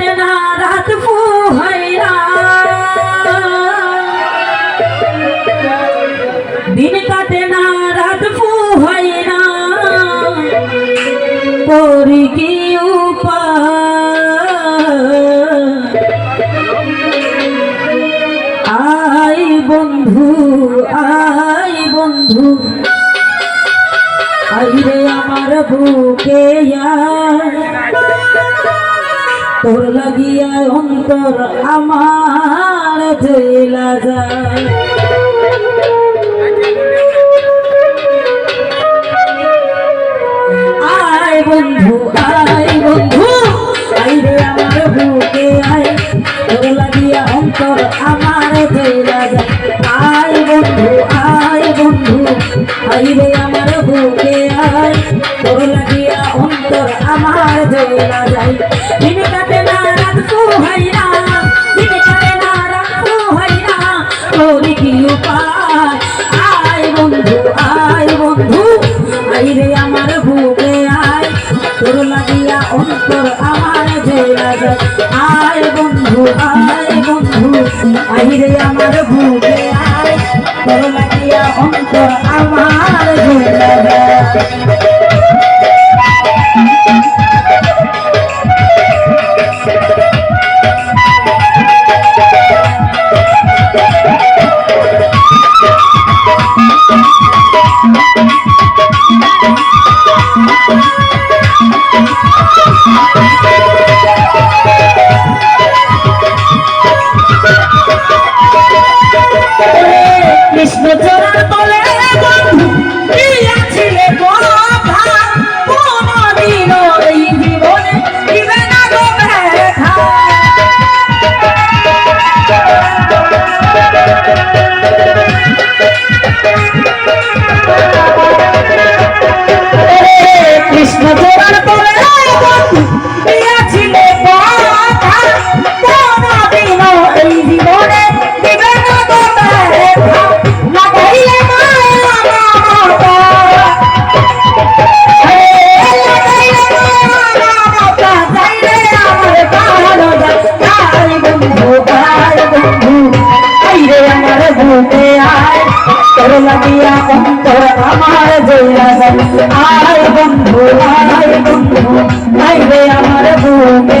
কাটে না রাত না দিন কাটে না রাত না করি কি আই বন্ধু আই বন্ধু। আইরে আমার বুকে। তোর লাগিয়া অন্তর আমার জেলা যায়। আয় বন্ধু আয় বন্ধু আইরে আমার বুকে আয়। তোর লাগিয়া অন্তর আমার জেলা যায়। বন্ধু, আয় বন্ধু আইরে আমার বন্ধু আয় বন্ধু আইরে আমার বুকে আয়। তোর লাগিয়া অন্তর লাগিয়া অন্তর আমার জয়া আয় বন্ধু আয় বন্ধু আইরে আমার বুকে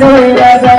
জয় যায়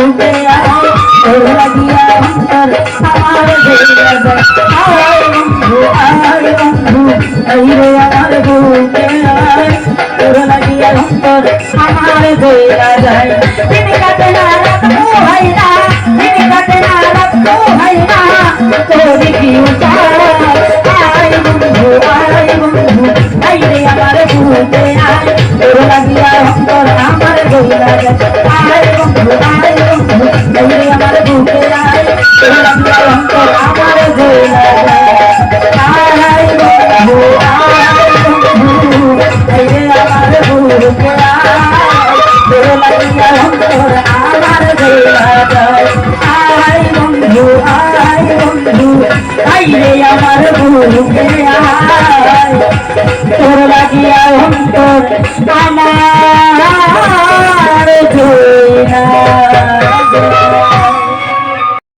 আমার বুকে আয় তোর লাগিয়া অন্তর আমার দেয়া যায় আয় বন্ধু আয় বন্ধু আয় রে আমার বুকে আয় তোর লাগিয়া অন্তর আমার দেয়া যায় তিনি কাটে না রাত হয় না তিনি কাটে না রাত হয় না তোর কি উপায় আয় বন্ধু আয় বন্ধু আয় রে আমার আয়। তোর লাগিয়া অন্তর আমার জয় যায়